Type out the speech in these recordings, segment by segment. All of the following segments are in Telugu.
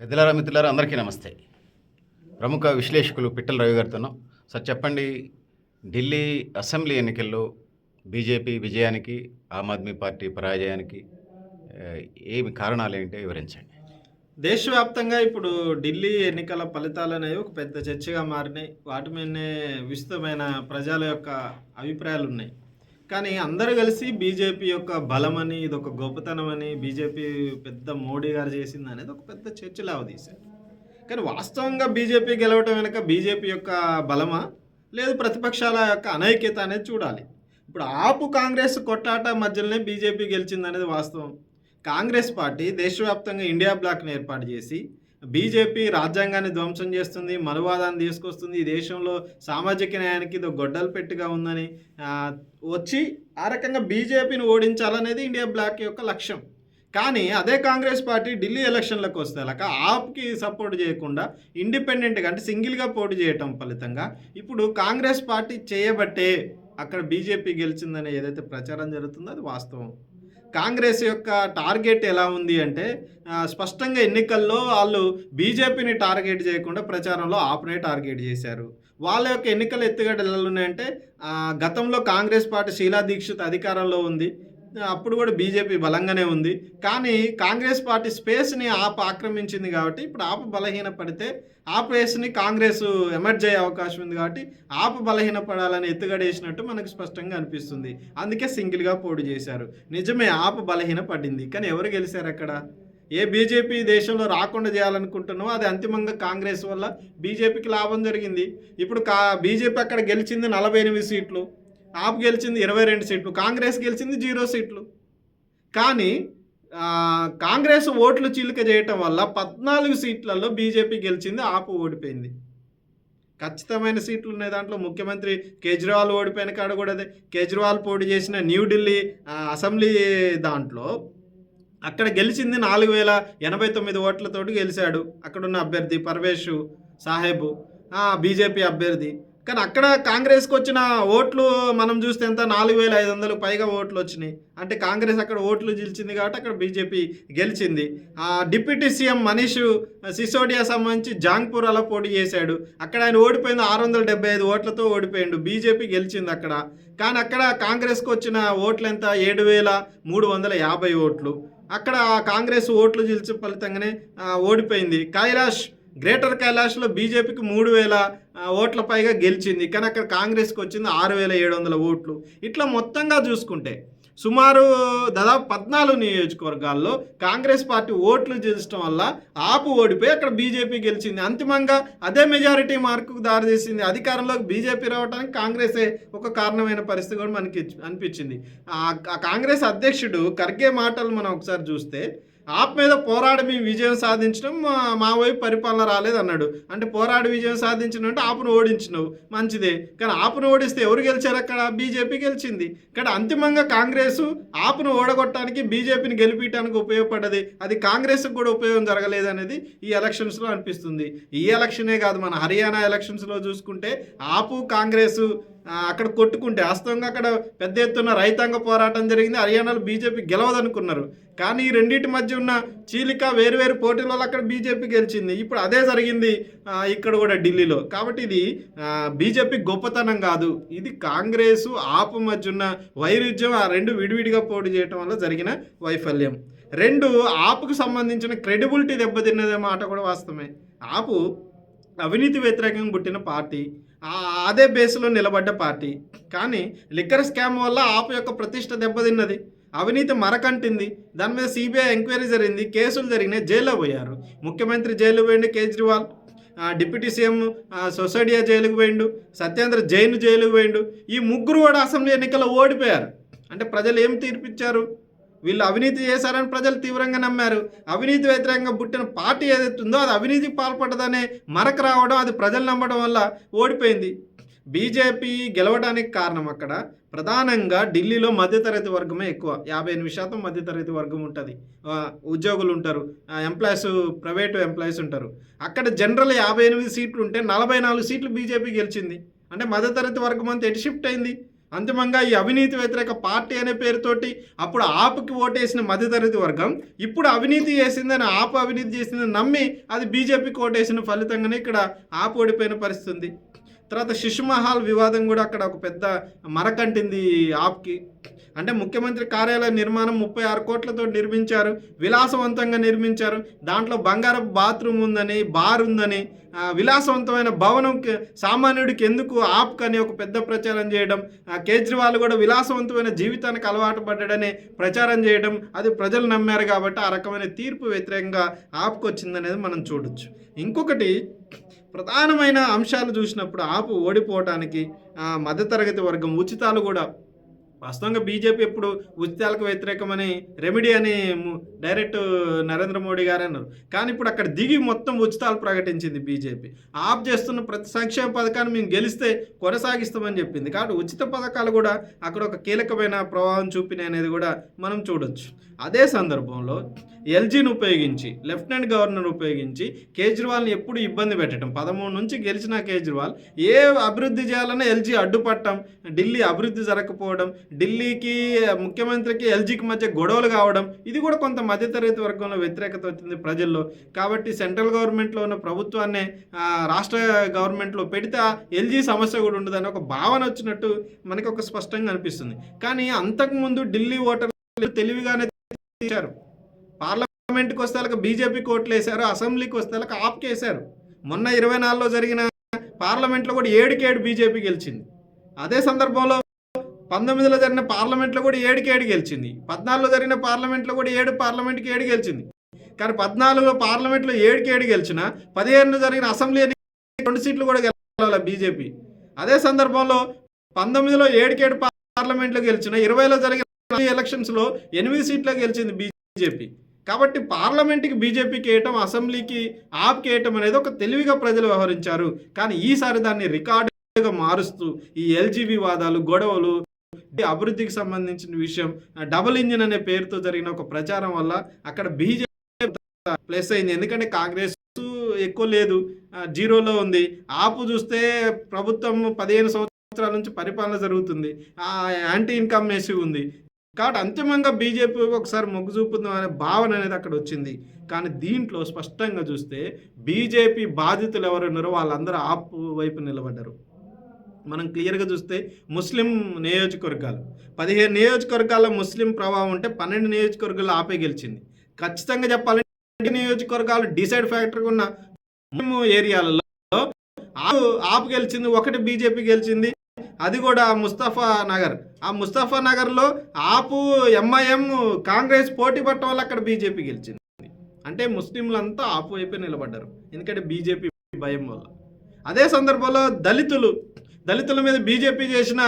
పెద్దలారా మిత్రులారా అందరికీ నమస్తే. ప్రముఖ విశ్లేషకులు పిట్టల రవి గారితోనూ. సార్ చెప్పండి ఢిల్లీ అసెంబ్లీ ఎన్నికల్లో బీజేపీ విజయానికి ఆమ్ ఆద్మీ పార్టీ పరాజయానికి ఏమి కారణాలు ఏంటో వివరించండి. దేశవ్యాప్తంగా ఇప్పుడు ఢిల్లీ ఎన్నికల ఫలితాలు అనేవి ఒక పెద్ద చర్చగా మారినాయి. వాటి మీదనే విస్తృతమైన ప్రజల యొక్క అభిప్రాయాలు ఉన్నాయి. కానీ అందరూ కలిసి బీజేపీ యొక్క బలమని ఇది ఒక గొప్పతనం అని బీజేపీ పెద్ద మోడీ గారు చేసింది అనేది ఒక పెద్ద చర్చలు అవదీశారు కానీ వాస్తవంగా బీజేపీ గెలవటం వెనుక బీజేపీ యొక్క బలమా? లేదు ప్రతిపక్షాల యొక్క అనైక్యత అనేది చూడాలి. ఇప్పుడు ఆపు కాంగ్రెస్ కొట్టాట మధ్యలోనే బీజేపీ గెలిచింది అనేది వాస్తవం. కాంగ్రెస్ పార్టీ దేశవ్యాప్తంగా ఇండియా బ్లాక్ని ఏర్పాటు చేసి బీజేపీ రాజ్యాంగాన్ని ధ్వంసం చేస్తుంది మనువాదాన్ని తీసుకొస్తుంది. ఈ దేశంలో సామాజిక న్యాయానికి ఇది గొడ్డలు పెట్టుగా ఉందని వచ్చి ఆ రకంగా బీజేపీని ఓడించాలనేది ఇండియా బ్లాక్ యొక్క లక్ష్యం. కానీ అదే కాంగ్రెస్ పార్టీ ఢిల్లీ ఎలక్షన్లకు వస్తే అలాక ఆప్కి సపోర్ట్ చేయకుండా ఇండిపెండెంట్గా అంటే సింగిల్గా పోటీ చేయటం ఫలితంగా ఇప్పుడు కాంగ్రెస్ పార్టీ చేయబట్టే అక్కడ బీజేపీ గెలిచిందని ఏదైతే ప్రచారం జరుగుతుందో అది వాస్తవం. కాంగ్రెస్ యొక్క టార్గెట్ ఎలా ఉంది అంటే స్పష్టంగా ఎన్నికల్లో వాళ్ళు బీజేపీని టార్గెట్ చేయకుండా ప్రచారంలో ఆపునే టార్గెట్ చేశారు. వాళ్ళ యొక్క ఎన్నికల ఎత్తుగడలు ఎలా ఉన్నాయంటే గతంలో కాంగ్రెస్ పార్టీ శీలా దీక్షిత్ అధికారంలో ఉంది. అప్పుడు కూడా బీజేపీ బలంగానే ఉంది. కానీ కాంగ్రెస్ పార్టీ స్పేస్ని ఆప్ ఆక్రమించింది కాబట్టి ఇప్పుడు ఆప్ బలహీన పడితే ఆ ప్లేస్ని కాంగ్రెస్ ఎమర్జ్ అయ్యే అవకాశం ఉంది కాబట్టి ఆప బలహీన పడాలని ఎత్తుగడేసినట్టు మనకు స్పష్టంగా అనిపిస్తుంది. అందుకే సింగిల్గా పోటీ చేశారు. నిజమే ఆప బలహీన పడింది కానీ ఎవరు గెలిచారు అక్కడ? ఏ బీజేపీ దేశంలో రాకుండా చేయాలనుకుంటున్నామో అది అంతిమంగా కాంగ్రెస్ వల్ల బీజేపీకి లాభం జరిగింది. ఇప్పుడు కా బీజేపీ అక్కడ గెలిచింది నలభై ఎనిమిది సీట్లు. ఆప్ గెలిచింది ఇరవై రెండు సీట్లు కాంగ్రెస్ గెలిచింది జీరో సీట్లు. కానీ కాంగ్రెస్ ఓట్లు చీలిక చేయటం వల్ల పద్నాలుగు సీట్లలో బీజేపీ గెలిచింది ఆపు ఓడిపోయింది. ఖచ్చితమైన సీట్లు ఉన్నాయి దాంట్లో. ముఖ్యమంత్రి కేజ్రీవాల్ ఓడిపోయిన కాడ కూడా అదే. కేజ్రీవాల్ పోటీ చేసిన న్యూఢిల్లీ అసెంబ్లీ దాంట్లో అక్కడ గెలిచింది నాలుగు వేల ఎనభై తొమ్మిది ఓట్లతోటి గెలిచాడు అక్కడున్న అభ్యర్థి పర్వేష్ సాహెబ్ బీజేపీ అభ్యర్థి. కానీ అక్కడ కాంగ్రెస్కి వచ్చిన ఓట్లు మనం చూస్తే ఎంత? నాలుగు వేల ఐదు వందలకు పైగా ఓట్లు వచ్చినాయి అంటే కాంగ్రెస్ అక్కడ ఓట్లు గెలిచింది కాబట్టి అక్కడ బీజేపీ గెలిచింది. ఆ, డిప్యూటీ సీఎం మనీష్ సిసోడియా సంబంధించి జాంగ్పూర్ అలా పోటీ చేశాడు. అక్కడ ఆయన ఓడిపోయింది ఆరు వందల డెబ్బై ఐదు ఓట్లతో ఓడిపోయిండు. బీజేపీ గెలిచింది అక్కడ. కానీ అక్కడ కాంగ్రెస్కి వచ్చిన ఓట్లు ఎంత? ఏడు వేల మూడు వందల యాభై ఓట్లు. అక్కడ కాంగ్రెస్ ఓట్లు గెలిచిన ఫలితంగానే ఓడిపోయింది. కైలాష్ గ్రేటర్ కైలాష్లో బీజేపీకి మూడు వేల ఓట్ల పైగా గెలిచింది. కానీ అక్కడ కాంగ్రెస్కి వచ్చింది ఆరు వేల ఏడు వందల ఓట్లు. ఇట్లా మొత్తంగా చూసుకుంటే సుమారు దాదాపు పద్నాలుగు నియోజకవర్గాల్లో కాంగ్రెస్ పార్టీ ఓట్లు గెలిచడం వల్ల ఆపు ఓడిపోయి అక్కడ బీజేపీ గెలిచింది. అంతిమంగా అదే మెజారిటీ మార్కుకు దారితీసింది. అధికారంలోకి బీజేపీ రావడానికి కాంగ్రెసే ఒక కారణమైన పరిస్థితి కూడా మనకి అనిపించింది. ఆ కాంగ్రెస్ అధ్యక్షుడు ఖర్గే మాటలు మనం ఒకసారి చూస్తే ఆప్ మీద పోరాడి మేము విజయం సాధించడం మా వైపు పరిపాలన రాలేదు అన్నాడు అంటే పోరాడి విజయం సాధించడం అంటే ఆపును ఓడించినావు. మంచిదే. కానీ ఆపును ఓడిస్తే ఎవరు గెలిచారు అక్కడ? బీజేపీ గెలిచింది. ఇక్కడ అంతిమంగా కాంగ్రెస్ ఆపును ఓడగొట్టడానికి బీజేపీని గెలిపించడానికి ఉపయోగపడ్డది. అది కాంగ్రెస్కి కూడా ఉపయోగం జరగలేదు అనేది ఈ ఎలక్షన్స్లో అనిపిస్తుంది. ఈ ఎలక్షనే కాదు మన హర్యానా ఎలక్షన్స్లో చూసుకుంటే ఆపు కాంగ్రెస్ అక్కడ కొట్టుకుంటే వాస్తవంగా అక్కడ పెద్ద ఎత్తున రైతాంగ పోరాటం జరిగింది. హర్యానాలో బీజేపీ గెలవదనుకున్నారు. కానీ ఈ రెండింటి మధ్య ఉన్న చీలిక వేరు వేరు పోటీల వల్ల అక్కడ బీజేపీ గెలిచింది. ఇప్పుడు అదే జరిగింది ఇక్కడ కూడా ఢిల్లీలో. కాబట్టి ఇది బీజేపీ గొప్పతనం కాదు. ఇది కాంగ్రెస్ ఆపు మధ్య ఉన్న వైరుధ్యం ఆ రెండు విడివిడిగా పోటీ చేయటం వల్ల జరిగిన వైఫల్యం. రెండు ఆపుకు సంబంధించిన క్రెడిబిలిటీ దెబ్బతిన్నదే మాట కూడా వాస్తవమే. ఆపు అవినీతి వ్యతిరేకంగా పుట్టిన పార్టీ. అదే బేస్లో నిలబడ్డ పార్టీ. కానీ లిక్కర్ స్కామ్ వల్ల ఆపు యొక్క ప్రతిష్ట దెబ్బతిన్నది. అవినీతి మరకంటింది. దాని మీద సిబిఐ ఎంక్వైరీ జరిగింది. కేసులు జరిగినాయి. జైల్లో పోయారు. ముఖ్యమంత్రి జైలు పోయిండు కేజ్రీవాల్. డిప్యూటీ సీఎం సొసైడియా జైలుకు పోయిండు. సత్యేంద్ర జైన్ జైలుకు పోయిండు. ఈ ముగ్గురు కూడా అసెంబ్లీ ఎన్నికల్లో ఓడిపోయారు. అంటే ప్రజలు ఏం తీర్పిచ్చారు? వీళ్ళు అవినీతి చేశారని ప్రజలు తీవ్రంగా నమ్మారు. అవినీతి వ్యతిరేకంగా పుట్టిన పార్టీ ఏదైతుందో ఉందో అది అవినీతికి పాల్పడదనే మరక రావడం అది ప్రజలు నమ్మడం వల్ల ఓడిపోయింది. బీజేపీ గెలవడానికి కారణం అక్కడ ప్రధానంగా ఢిల్లీలో మధ్యతరగతి వర్గమే ఎక్కువ. యాభై ఎనిమిది శాతం మధ్యతరగతి వర్గం ఉంటుంది. ఉద్యోగులు ఉంటారు. ఎంప్లాయీస్ ప్రైవేటు ఎంప్లాయీస్ ఉంటారు. అక్కడ జనరల్ యాభై ఎనిమిది సీట్లు ఉంటే నలభై నాలుగు సీట్లు బీజేపీ గెలిచింది. అంటే మధ్యతరగతి వర్గం అంతా ఎటు షిఫ్ట్ అయింది? అంతిమంగా ఈ అవినీతి వ్యతిరేక పార్టీ అనే పేరుతోటి అప్పుడు ఆపుకి ఓటేసిన మధ్యతరగతి వర్గం ఇప్పుడు అవినీతి చేసిందని ఆపు అవినీతి చేసిందని నమ్మి అది బీజేపీకి ఓటేసిన ఫలితంగానే ఇక్కడ ఆపు ఓడిపోయిన పరిస్థితి ఉంది. తర్వాత శిశుమహాల్ వివాదం కూడా అక్కడ ఒక పెద్ద మరకంటింది ఆప్కి. అంటే ముఖ్యమంత్రి కార్యాలయ నిర్మాణం ముప్పై ఆరు కోట్లతో నిర్మించారు విలాసవంతంగా నిర్మించారు. దాంట్లో బంగారపు బాత్రూమ్ ఉందని బార్ ఉందని విలాసవంతమైన భవనం సామాన్యుడికి ఎందుకు ఆప్ అని ఒక పెద్ద ప్రచారం చేయడం కేజ్రీవాల్ కూడా విలాసవంతమైన జీవితానికి అలవాటు పడ్డాడని ప్రచారం చేయడం అది ప్రజలు నమ్మారు కాబట్టి ఆ రకమైన తీర్పు వ్యతిరేకంగా ఆప్కి వచ్చిందనేది మనం చూడొచ్చు. ఇంకొకటి ప్రధానమైన అంశాలు చూసినప్పుడు ఆపు ఓడిపోవటానికి మధ్యతరగతి వర్గం ఉచితాలు కూడా. వాస్తవంగా బీజేపీ ఎప్పుడు ఉచితాలకు వ్యతిరేకమని రెమెడీ అని డైరెక్ట్ నరేంద్ర మోడీ గారు అన్నారు. కానీ ఇప్పుడు అక్కడ దిగి మొత్తం ఉచితాలు ప్రకటించింది బీజేపీ. ఆప్ చేస్తున్న ప్రతి సంక్షేమ పథకాన్ని మేము గెలిస్తే కొనసాగిస్తామని చెప్పింది. కాబట్టి ఉచిత పథకాలు కూడా అక్కడ ఒక కీలకమైన ప్రభావం చూపినాయి అనేది కూడా మనం చూడొచ్చు. అదే సందర్భంలో ఎల్జీని ఉపయోగించి లెఫ్టినెంట్ గవర్నర్ ఉపయోగించి కేజ్రీవాల్ని ఎప్పుడు ఇబ్బంది పెట్టడం పదమూడు నుంచి గెలిచిన కేజ్రీవాల్ ఏ అభివృద్ధి చేయాలన్నా ఎల్జీ అడ్డుపట్టడం ఢిల్లీ అభివృద్ధి జరగకపోవడం ఢిల్లీకి ముఖ్యమంత్రికి ఎల్జీకి మధ్య గొడవలు కావడం ఇది కూడా కొంత మధ్యతరగతి వర్గంలో వ్యతిరేకత వచ్చింది ప్రజల్లో. కాబట్టి సెంట్రల్ గవర్నమెంట్లో ఉన్న ప్రభుత్వాన్ని రాష్ట్ర గవర్నమెంట్లో పెడితే ఎల్జీ సమస్య కూడా ఉండదని ఒక భావన వచ్చినట్టు మనకి ఒక స్పష్టంగా అనిపిస్తుంది. కానీ అంతకుముందు ఢిల్లీ ఓటర్లు తెలివిగానే తీశారు పార్లమెంట్కి వస్తే వాళ్ళకి బీజేపీ కోట్లు వేశారు అసెంబ్లీకి వస్తే వాళ్ళకి ఆప్కి మొన్న ఇరవై నాలుగులో జరిగిన పార్లమెంట్లో కూడా ఏడుకేడు బీజేపీ గెలిచింది. అదే సందర్భంలో పంతొమ్మిదిలో జరిగిన పార్లమెంట్లో కూడా ఏడుకి ఏడు గెలిచింది. పద్నాలుగులో జరిగిన పార్లమెంట్లో కూడా ఏడు పార్లమెంట్కి ఏడు గెలిచింది. కానీ పద్నాలుగులో పార్లమెంట్లో ఏడుకి ఏడు గెలిచిన పదిహేనులో జరిగిన అసెంబ్లీ రెండు సీట్లు కూడా గెలవాలి బీజేపీ. అదే సందర్భంలో పంతొమ్మిదిలో ఏడుకేడు పార్లమెంట్లో గెలిచిన ఇరవైలో జరిగిన ఎలక్షన్స్లో ఎనిమిది సీట్లో గెలిచింది బీజేపీ. కాబట్టి పార్లమెంట్కి బీజేపీకి వేయటం అసెంబ్లీకి ఆప్కి వేయటం అనేది ఒక తెలివిగా ప్రజలు వ్యవహరించారు. కానీ ఈసారి దాన్ని రికార్డుగా మారుస్తూ ఈ ఎల్జీబీ వాదాలు గొడవలు ఈ అభివృద్ధికి సంబంధించిన విషయం డబుల్ ఇంజిన్ అనే పేరుతో జరిగిన ఒక ప్రచారం వల్ల అక్కడ బీజేపీ ప్లస్ అయింది. ఎందుకంటే కాంగ్రెస్ ఎక్కువ లేదు జీరోలో ఉంది. ఆపు చూస్తే ప్రభుత్వం పదిహేను సంవత్సరాల నుంచి పరిపాలన జరుగుతుంది. ఆ యాంటీ ఇన్కమ్ ఇష్యూ ఉంది. కాబట్టి అంతిమంగా బీజేపీ ఒకసారి మొగ్గు చూపుతున్నాం అనే భావన అనేది అక్కడ వచ్చింది. కానీ దీంట్లో స్పష్టంగా చూస్తే బీజేపీ బాధితులు ఎవరున్నారో వాళ్ళందరూ ఆపు వైపు నిలబడ్డారు. మనం క్లియర్గా చూస్తే ముస్లిం నియోజకవర్గాలు. పదిహేను నియోజకవర్గాల్లో ముస్లిం ప్రభావం ఉంటే పన్నెండు నియోజకవర్గాల్లో ఆపే గెలిచింది. ఖచ్చితంగా చెప్పాలంటే నియోజకవర్గాలు డిసైడ్ ఫ్యాక్టరీ ఉన్న ముస్లిం ఏరియాలలో ఆపు ఆపు గెలిచింది ఒకటి బీజేపీ గెలిచింది. అది కూడా ముస్తఫా నగర్. ఆ ముస్తఫా నగర్లో ఆపు ఎంఐఎం కాంగ్రెస్ పోటీ పట్టడం వల్ల అక్కడ బీజేపీ గెలిచింది. అంటే ముస్లింలంతా ఆపు వైపే నిలబడ్డారు. ఎందుకంటే బీజేపీ భయం వల్ల. అదే సందర్భంలో దళితులు దళితుల మీద బీజేపీ చేసిన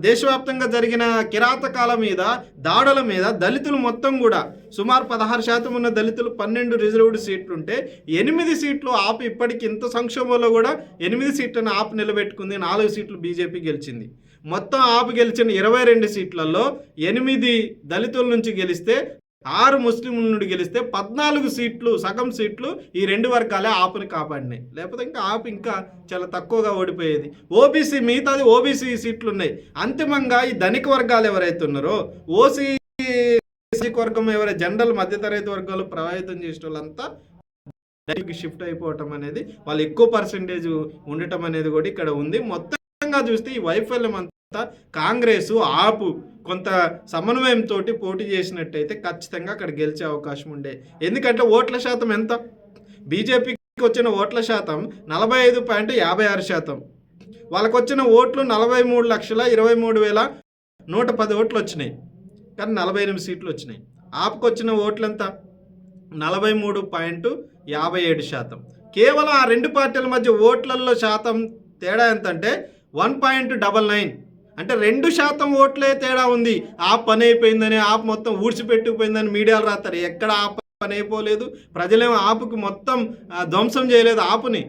దేశవ్యాప్తంగా జరిగిన కిరాతకాల మీద దాడుల మీద దళితులు మొత్తం కూడా సుమారు పదహారు శాతం ఉన్న దళితులు పన్నెండు రిజర్వ్డ్ సీట్లు ఉంటే ఎనిమిది సీట్లు ఆపు ఇప్పటికి ఇంత సంక్షోభంలో కూడా ఎనిమిది సీట్లను ఆపు నిలబెట్టుకుంది నాలుగు సీట్లు బీజేపీ గెలిచింది. మొత్తం ఆపు గెలిచిన ఇరవై రెండు సీట్లలో ఎనిమిది దళితుల నుంచి గెలిస్తే ఆరు ముస్లింలు నుండి గెలిస్తే పద్నాలుగు సీట్లు సగం సీట్లు ఈ రెండు వర్గాలే ఆపుని కాపాడినాయి. లేకపోతే ఇంకా ఆపు ఇంకా చాలా తక్కువగా ఓడిపోయేది. ఓబీసీ మిగతాది ఓబీసీ సీట్లు ఉన్నాయి అంతిమంగా ఈ ధనిక వర్గాలు ఎవరైతే ఉన్నారో ఓసీ వర్గం ఎవరైతే జనరల్ మధ్యతరగతి వర్గాలు ప్రభావితం చేసిన వాళ్ళంతా షిఫ్ట్ అయిపోవటం అనేది వాళ్ళు ఎక్కువ పర్సంటేజ్ ఉండటం అనేది కూడా ఇక్కడ ఉంది. మొత్తంగా చూస్తే ఈ వైఫల్యం అంతా కాంగ్రెస్ ఆపు. కొంత సమన్వయంతో పోటీ చేసినట్టయితే ఖచ్చితంగా అక్కడ గెలిచే అవకాశం ఉండే. ఎందుకంటే ఓట్ల శాతం ఎంత? బీజేపీకి వచ్చిన ఓట్ల శాతం నలభై ఐదు పాయింట్ యాభై ఆరు శాతం. వాళ్ళకు వచ్చిన ఓట్లు నలభై మూడు లక్షల ఇరవై మూడు వేల నూట పది ఓట్లు వచ్చినాయి. కానీ నలభై ఎనిమిది సీట్లు వచ్చినాయి. ఆపుకొచ్చిన ఓట్లు ఎంత? నలభై మూడు పాయింట్ యాభై ఏడు శాతం. కేవలం ఆ రెండు పార్టీల మధ్య ఓట్లలో శాతం తేడా ఎంతంటే వన్ పాయింట్ డబల్ నైన్. అంటే రెండు శాతం ఓట్లే తేడా ఉంది. ఆ పని అయిపోయిందని ఆప్ మొత్తం ఊడ్చిపెట్టుకుపోయిందని మీడియాలు రాస్తారు ఎక్కడ ఆ పని అయిపోలేదు? ప్రజలేమో ఆపుకి మొత్తం ధ్వంసం చేయలేదు ఆపుని.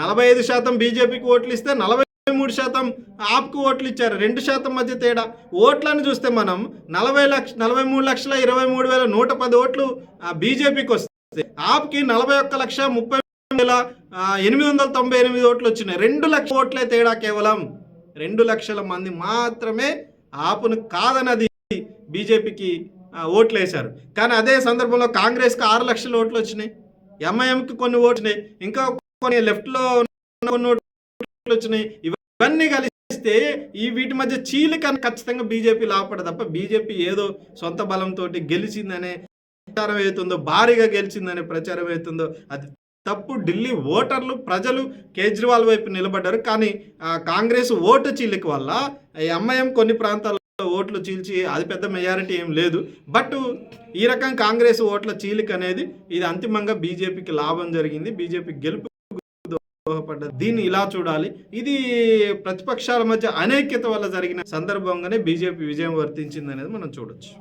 నలభై ఐదు శాతం బీజేపీకి ఓట్లు ఇస్తే నలభై మూడు శాతం ఆప్కు ఓట్లు ఇచ్చారు. రెండు శాతం మధ్య తేడా. ఓట్లను చూస్తే మనం నలభై లక్ష నలభై మూడు లక్షల ఇరవై మూడు వేల నూట పది ఓట్లు బీజేపీకి వస్తే ఆప్కి నలభై ఒక్క లక్ష ముప్పై వేల ఎనిమిది వందల తొంభై ఎనిమిది ఓట్లు వచ్చినాయి. రెండు లక్షల ఓట్లే తేడా కేవలం. రెండు లక్షల మంది మాత్రమే ఆపును కాదన్నది బీజేపీకి ఓట్లు వేశారు కానీ అదే సందర్భంలో కాంగ్రెస్కి ఆరు లక్షల ఓట్లు వచ్చినాయి. ఎంఐఎంకి కొన్ని ఓట్లున్నాయి ఇంకా కొన్ని లెఫ్ట్లో కొన్ని ఓట్లు వచ్చినాయి. ఇవన్నీ కలిస్తే ఈ వీటి మధ్య చీలికని ఖచ్చితంగా బీజేపీ లాభపడ తప్ప బీజేపీ ఏదో సొంత బలంతో గెలిచిందనే ప్రచారం అవుతుందో భారీగా గెలిచిందనే ప్రచారం అవుతుందో అది తప్పు ఢిల్లీ ఓటర్లు ప్రజలు కేజ్రీవాల్ వైపు నిలబడ్డారు. కానీ కాంగ్రెస్ ఓటు చీలిక వల్ల ఎంఐఎం కొన్ని ప్రాంతాల్లో ఓట్లు చీల్చి అది పెద్ద మెజారిటీ ఏం లేదు. బట్ ఈ రకం కాంగ్రెస్ ఓట్ల చీలిక అనేది ఇది అంతిమంగా బీజేపీకి లాభం జరిగింది. బీజేపీ గెలుపు దోహపడ్డది దీన్ని ఇలా చూడాలి. ఇది ప్రతిపక్షాల మధ్య అనేక్యత వల్ల జరిగిన సందర్భంగానే బీజేపీ విజయం వర్తించింది అనేది మనం చూడొచ్చు.